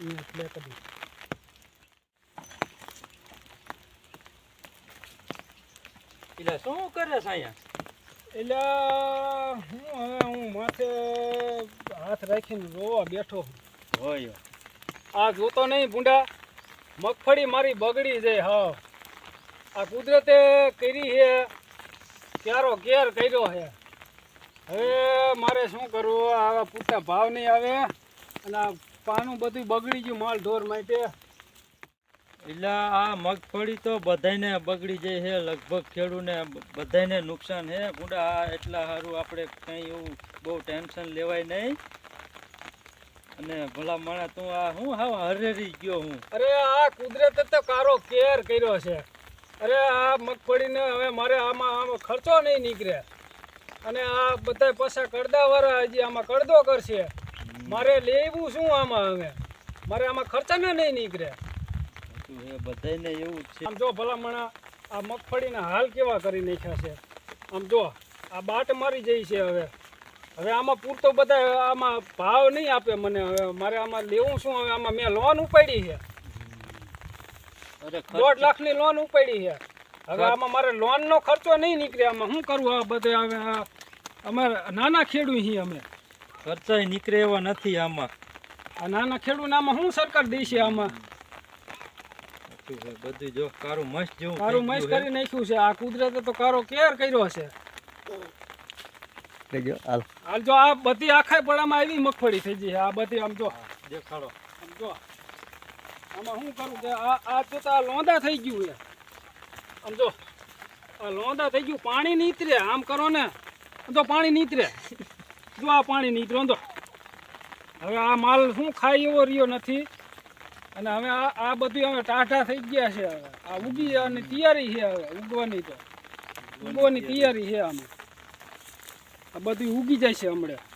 અહીંયા પ્લે કરી એટલે શું કરે છે અહીંયા? એટલે હું હવે હું માથે હાથ રાખીને રોવા બેઠો છું. હોય આ જોતો નહીં ભૂંડા. મગફળી મારી બગડી જાય હા. આ કુદરતે કરી છે ક્યારો કેર કર્યો છે. હવે મારે શું કરવું? આવા પૂરતા ભાવ નહીં આવે. અને પાનું બધું બગડી ગયું માલ ઢોર માટે. એટલે આ મગફળી તો બધાને બગડી જાય છે લગભગ ખેડૂને બધાયને નુકસાન છે. ગુડા આ એટલા સારું આપણે કંઈ એવું બહુ ટેન્શન લેવાય નહીં. અને ભલા માણા તું આ હું હા હરેરી ગયો હું. અરે આ કુદરતે તો કારો કેર કર્યો છે. અરે આ મગફળીને હવે મારે આમાં આમાં ખર્ચો નહીં નીકળે. અને આ બધા પાછા કરદાવાળા હજી આમાં કડદો કરશે. મારે લેવું શું આમાં હવે? મારે આમાં ખર્ચાને નહીં નીકળે. બધાને એવું છે આમ જો ભલામણા આ મગફળીના હાલ કેવા કરી નાખ્યા છે. આમ જો આ બાટ મારી જઈ છે હવે. હવે આમાં પૂરતો બધા આમાં ભાવ નહીં આપે મને હવે. મારે આમાં લેવું શું? હવે આમાં મેં લોન ઉપાડી છે. દોઢ ખર્ચ લાખની લોન ઉપાડી છે. હવે આમાં મારે લોનનો ખર્ચો નહીં નીકળે. આમાં શું કરવું આ બધે? હવે અમારે નાના ખેડૂત છીએ અમે. ખર્ચાય નીકળે એવા નથી આમાં. આ નાના ખેડૂત આમાં શું સરકાર દેશે આમાં? બધું જો કારું મસ્ત જેવું કારું મસ્ત કરી નાખ્યું છે. આ કુદરતે તો કારો કેર કર્યો છે. હાલ. જો આ બધી આખા પડામાં આવી મગફળી થઈ ગઈ છે. આ બધી આમ જો. દેખાડો. આમ જો. આમાં શું કરું કે આ આ તો આ લોંદા થઈ ગયું છે. આમ જો. આ લોંદા થઈ ગયું. પાણી નીતરે. આમ કરો ને. તો પાણી નીતરે. જો આ પાણી નીતરો તો હવે આ માલ શું ખાઈ એવો રહ્યો નથી. અને હવે આ આ બધું હવે ટાઢા થઈ ગયા છે હવે. આ ઉગી અને તૈયારી છે હવે ઉગવાની તો. ઉગવાની તૈયારી છે આમાં. આ બધું ઉગી જાય છે હમણાં.